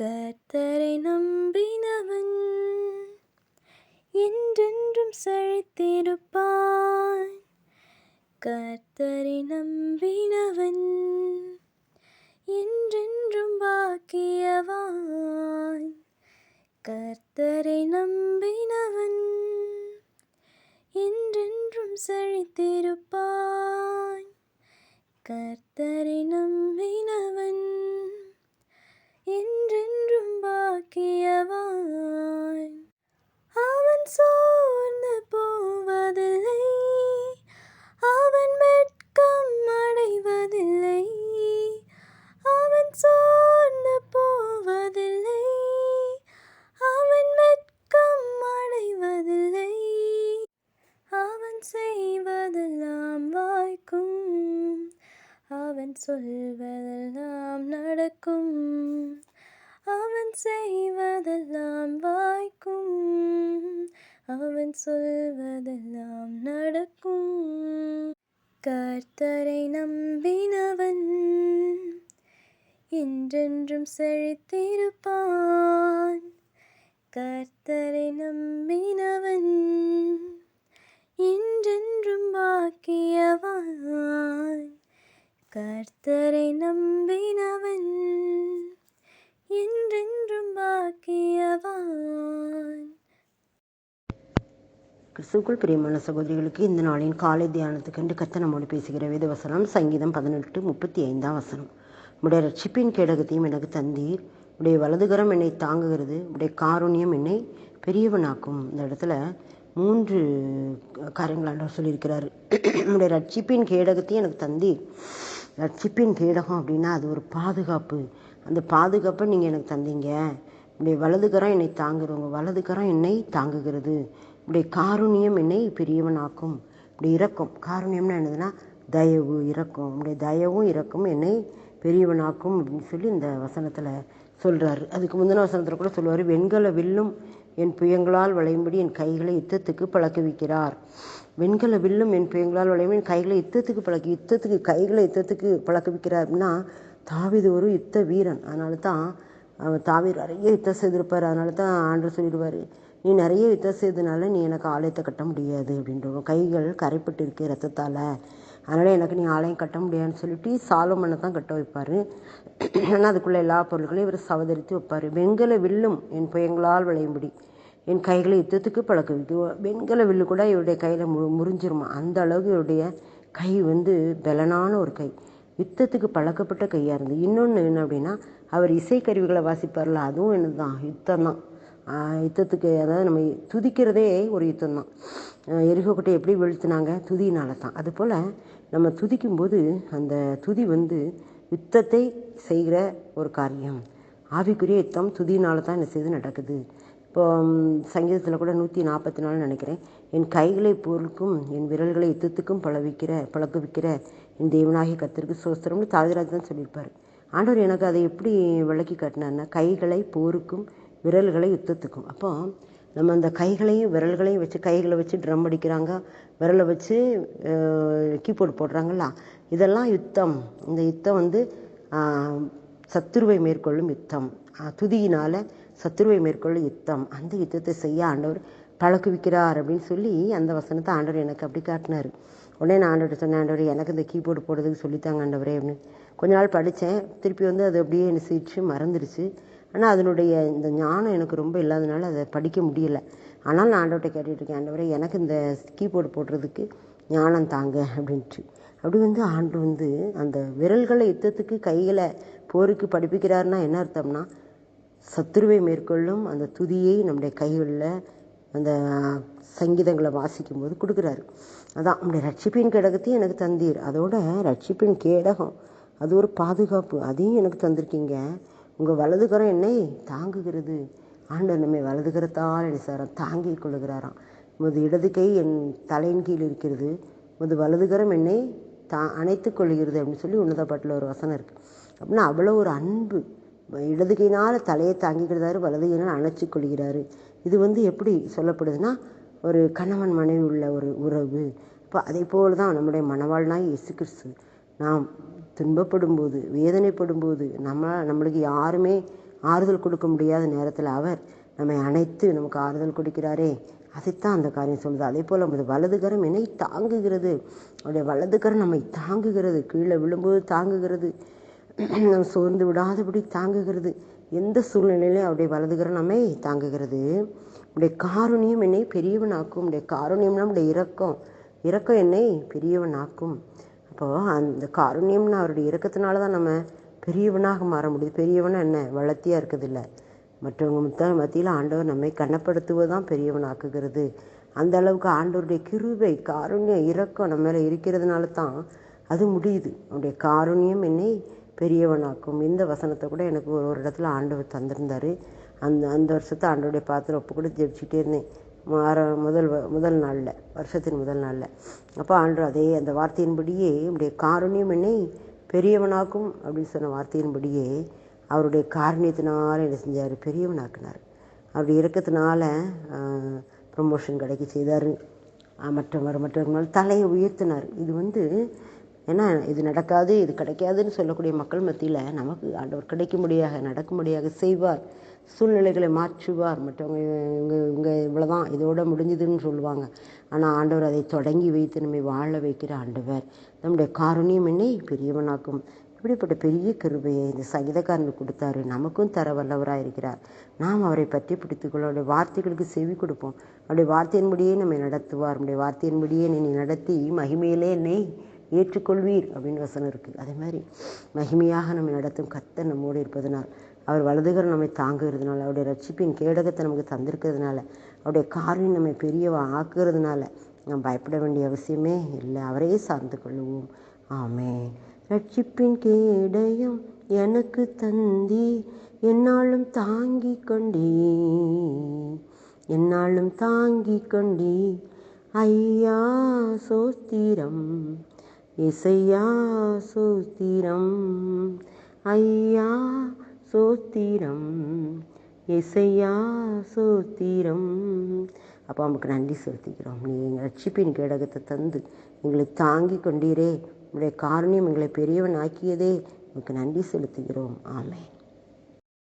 கர்த்தரை நம்பினவன் என்றென்றும் செழித்திருப்பான். கர்த்தரை நம்பினவன் என்றென்றும் பாக்கியவான். கர்த்தரை நம்பினவன் என்றென்றும் செழித்திருப்பான். கர்த்தரை நம்பினவன் அவன் சொல்வதெல்லாம் நடக்கும். அவன் செய்வதெல்லாம் வாய்க்கும். அவன் சொல்வதெல்லாம் நடக்கும். கர்த்தரை நம்பினவன் என்றென்றும் செழித்திருப்பான். கர்த்தரை நம்பினவன் என்றென்றும் பாக்கியவன் கர்த்தரை நம்பினவன் என்றென்றும் பாக்கியவான். கிறிஸ்துக்குள் பிரியமான சகோதரிகளுக்கு இந்த நாளின் காலை தியானத்துக்கென்று கத்த நம்மோடு பேசுகிற வேத வசனம் சங்கீதம் பதினெட்டு முப்பத்தி ஐந்தாம் வசனம். உடைய ரட்சிப்பின் கேடகத்தையும் எனக்கு தந்தீர். உடைய வலதுகரம் என்னை தாங்குகிறது. உடைய காருண்யம் என்னை பெரியவனாக்கும். இந்த இடத்துல மூன்று காரியங்கள் ஆண்டவர் சொல்லியிருக்கிறார். உடைய ரட்சிப்பின் கேடகத்தையும் எனக்கு தந்தீர். ரட்சிப்பின் கேடகம் அப்படின்னா அது ஒரு பாதுகாப்பு. அந்த பாதுகாப்பை நீங்கள் எனக்கு தந்தீங்க. இப்படி வலதுகரம் என்னை தாங்குறவங்க வலதுகரம் என்னை தாங்குகிறது. இப்படி காருண்யம் என்னை பெரியவனாக்கும். இப்படி இறக்கும் காருண்யம்னா என்னதுன்னா தயவு இறக்கும் இப்படி தயவும் இறக்கும் என்னை பெரியவனாக்கும் அப்படின்னு சொல்லி இந்த வசனத்தில் சொல்கிறாரு அதுக்கு முந்தின வசனத்தில் கூட சொல்லுவார் வெண்கல வில்லும் என் புயங்களால் வளையும்படி என் கைகளை யுத்தத்துக்கு பழக்குவிக்கிறார். வெண்கல வில்லும் என் புயங்களால் வளையும் என் கைகளை யுத்தத்துக்கு பழக்கி யுத்தத்துக்கு கைகளை யுத்தத்துக்கு பழக்குவிக்கிறார் அப்படின்னா தாவிது ஒரு யுத்த வீரன். அதனால தான் தாவீர் நிறைய யுத்தம் செய்திருப்பார். அதனால தான் ஆண்டு சொல்லிடுவார் நீ நிறைய யுத்தம் செய்தனால நீ எனக்கு ஆலயத்தை கட்ட முடியாது அப்படின்ற கைகள் கரைப்பட்டு இருக்கு ரத்தத்தால் அதனால் எனக்கு நீ ஆலயம் கட்ட முடியாதுன்னு சொல்லிட்டு சாலமனை தான் கட்ட வைப்பார். ஆனால் அதுக்குள்ளே எல்லா பொருட்களையும் இவர் சவதரித்து வைப்பார். வெண்கல வில்லும் என் புயங்களால் விளையும்படி. என் கைகளை யுத்தத்துக்கு பழக்க வெண்கல வில்லு கூட இவருடைய கையில் மு முறிஞ்சிருமா? அந்த அளவுக்கு இவருடைய கை வந்து பலனான ஒரு கை. யுத்தத்துக்கு பழக்கப்பட்ட கையாக இருந்தது இன்னொன்று என்ன அப்படின்னா அவர் இசைக்கருவிகளை வாசிப்பார்ல அதுவும் என்னது தான் யுத்தம் தான் யுத்தத்துக்கு அதாவது நம்ம துதிக்கிறதே ஒரு யுத்தம் தான் எரிகோக்கட்டை எப்படி வீழ்த்தினாங்க? துதியினால தான் அதுபோல் நம்ம துதிக்கும்போது அந்த துதி வந்து யுத்தத்தை செய்கிற ஒரு காரியம். ஆவிக்குரிய யுத்தம் துதியினால தான் என்ன செய்து நடக்குது? இப்போ சங்கீதத்தில் கூட நூற்றி நாற்பத்தி நாலு நினைக்கிறேன். என் கைகளை பொருளுக்கும் என் விரல்களை யுத்தத்துக்கும் பழவிக்கிற பழக்குவிக்கிற என் தேவனாகிய கத்திற்கு சோஸ்திரம்னு தாதிராஜ் தான் சொல்லியிருப்பார். ஆண்டவர் எனக்கு அதை எப்படி விளக்கி காட்டினார்னா கைகளை போருக்கும் விரல்களை யுத்தத்துக்கும் அப்போ நம்ம அந்த கைகளையும் விரல்களையும் வச்சு கைகளை வச்சு ட்ரம் அடிக்கிறாங்க விரலை வச்சு கீபோர்டு போடுறாங்களா இதெல்லாம் யுத்தம். இந்த யுத்தம் வந்து சத்துருவை மேற்கொள்ளும் யுத்தம். துதியினால் சத்துருவை மேற்கொள்ளும் யுத்தம். அந்த யுத்தத்தை செய்ய ஆண்டவர் பழக்குவிக்கிறார் அப்படின்னு சொல்லி அந்த வசனத்தை ஆண்டவர் எனக்கு அப்படி காட்டினார். உடனே நான் ஆண்டவர் சொன்னேன் ஆண்டவர் எனக்கு இந்த கீபோர்டு போடுறதுக்கு சொல்லித்தாங்க ஆண்டவரே அப்படின்னு. கொஞ்ச நாள் படித்தேன். திருப்பி வந்து அது அப்படியே என்ன சிரிச்சு மறந்துடுச்சு ஆனால் அதனுடைய இந்த ஞானம் எனக்கு ரொம்ப இல்லாதனால அதை படிக்க முடியலை. ஆனால் நான் ஆண்டவர்கிட்ட கேட்டுட்டு இருக்கேன் ஆண்டவரே எனக்கு இந்த கீபோர்டு போடுறதுக்கு ஞானம் தாங்க அப்படின்ட்டு. அப்படி வந்து ஆண்டு வந்து அந்த விரல்களை யுத்தத்துக்கு கைகளை போருக்கு படிப்பிக்கிறாருன்னா என்ன அர்த்தம்னா சத்துருவை மேற்கொள்ளும் அந்த துதியை நம்முடைய கைகளில் அந்த சங்கீதங்களை வாசிக்கும் போது கொடுக்குறாரு. அதான் நம்முடைய ரட்சிப்பின் கிடகத்தையும் எனக்கு தந்தீர். அதோட ரட்சிப்பின் கேடகம் அது ஒரு பாதுகாப்பு. அதையும் எனக்கு தந்திருக்கீங்க. உங்கள் வலதுகரம் என்னை தாங்குகிறது. ஆண்டவர் நம்மை வலதுகரத்தால் என்ன சார் தாங்கி கொள்ளுகிறாராம். உமது இடது கை என் தலையின் கீழ் இருக்கிறது. உமது வலதுகரம் என்னை தா அணைத்து கொள்கிறது அப்படின்னு சொல்லி உன்னதப்பட்டில் ஒரு வசனம் இருக்குது அப்படின்னா அவ்வளோ ஒரு அன்பு. இடது கையினால் தலையை தாங்கிக்கிறாரு வலது கையினால் அணைச்சி கொள்கிறாரு. இது வந்து எப்படி சொல்லப்படுதுன்னா ஒரு கணவன் மனைவி உள்ள ஒரு உறவு. இப்போ அதே போல் தான் நம்முடைய மணவாழ்நாய் இயேசு கிறிஸ்து. நாம் துன்பப்படும் போது வேதனைப்படும் போது நம்ம நம்மளுக்கு யாருமே ஆறுதல் கொடுக்க முடியாத நேரத்தில் அவர் நம்மை அணைத்து நமக்கு ஆறுதல் கொடுக்கிறாரே. அதைத்தான் அந்த காரியம் சொல்லுது. அதே போல் நமது வலதுகரம் என்னை தாங்குகிறது. அவருடைய வலதுகரம் நம்மை தாங்குகிறது. கீழே விழும்போது தாங்குகிறது. சோர்ந்து விடாதபடி தாங்குகிறது. எந்த சூழ்நிலையிலும் அவருடைய வலதுகரம் நம்மை தாங்குகிறது. உடைய காரணியம் என்னை பெரியவனாக்கும். உடைய காருணியம்னா உடைய இரக்கம். இரக்கம் என்னை பெரியவனாக்கும். அப்போது அந்த காருண்யம்னு அவருடைய இறக்கத்தினால தான் நம்ம பெரியவனாக மாற முடியுது. பெரியவனா என்ன? வளர்த்தியாக இருக்கிறதில்ல மற்றவங்க முத்த மத்தியில் ஆண்டவர் நம்மை கனப்படுத்துவது தான் பெரியவனாக்குகிறது. அந்த அளவுக்கு ஆண்டவருடைய கிருபை காருண்யம் இறக்கம் நம்ம மேலே இருக்கிறதுனால தான் அது முடியுது. அவருடைய காருண்யம் என்னை பெரியவனாக்கும். இந்த வசனத்தை கூட எனக்கு ஒரு ஒரு இடத்துல ஆண்டவர் தந்திருந்தார். அந்த அந்த வருஷத்தை ஆண்டவருடைய பாத்திரம் ஒப்பு கூட ஜெபிச்சுட்டே இருந்தேன். ஆர முதல் வ- முதல் நாளில் வருஷத்தின் முதல் நாளில். அப்போ ஆண்டு அதே அந்த வார்த்தையின்படியே உடைய காருண்யம் என்னை பெரியவனாக்கும் அப்படின்னு சொன்ன வார்த்தையின்படியே அவருடைய காரணியத்தினால என்ன செஞ்சார்? பெரியவனாக்குனார். அப்படி இருக்கத்தினால ப்ரொமோஷன் கிடைக்க செய்தார். மற்றவர் மற்றவர்கள் தலையை உயர்த்தினார். இது வந்து ஏன்னா இது நடக்காது இது கிடைக்காதுன்னு சொல்லக்கூடிய மக்கள் மத்தியில் நமக்கு ஆண்டவர் கிடைக்கும்படியாக நடக்கும்படியாக செய்வார். சூழ்நிலைகளை மாற்றுவார். மற்றவங்க இவங்க இவங்க இவ்வளோதான் இதோட முடிஞ்சுதுன்னு சொல்லுவாங்க. ஆனால் ஆண்டவர் அதை தொடங்கி வைத்து நம்மை வாழ வைக்கிற ஆண்டவர். நம்முடைய காரணியம் என்னை பெரியவனாக்கும். இப்படிப்பட்ட பெரிய கிருபையை இந்த சங்கீதக்காரனுக்கு கொடுத்தாரு. நமக்கும் தர வல்லவராக இருக்கிறார். நாம் அவரை பற்றி பிடித்துக்கொள்ள அவருடைய வார்த்தைகளுக்கு செவி கொடுப்போம். அவருடைய வார்த்தையின்படியே நம்மை நடத்துவார். நம்முடைய வார்த்தையின்படியே என்னை நடத்தி மகிமையிலே என்னை ஏற்றுக்கொள்வீர் அப்படின்னு வசனம் இருக்குது அதே மாதிரி மகிமையாக நம்மை நடத்தும் கத்த நம்மோடு இருப்பதனால் அவர் வலதுகரம் நம்மை தாங்குகிறதுனால அவருடைய ரட்சிப்பின் கேடகத்தை நமக்கு தந்திருக்கிறதுனால அவருடைய காரியம் நம்மை பெரியவா ஆக்குறதுனால நாம் பயப்பட வேண்டிய அவசியமே இல்லை. அவரையே சார்ந்து கொள்ளுவோம். ஆமே ரட்சிப்பின் கேடயம் எனக்கு தந்தி என்னாலும் தாங்கி கொண்டே. என்னாலும் தாங்கி கொண்டே ஐயா சோஸ்திரம் இசையா சோஸ்திரம் ஐயா சோஸ்திரம் இசையா சோஸ்திரம் அப்பா நமக்கு நன்றி செலுத்திக்கிறோம் நீ எங்கள் ரட்சிப்பின் கேடகத்தை தந்து எங்களை தாங்கி கொண்டீரே. உங்களுடைய காரணியம் எங்களை பெரியவன் ஆக்கியதே உனக்கு நன்றி செலுத்துகிறோம். ஆமென்.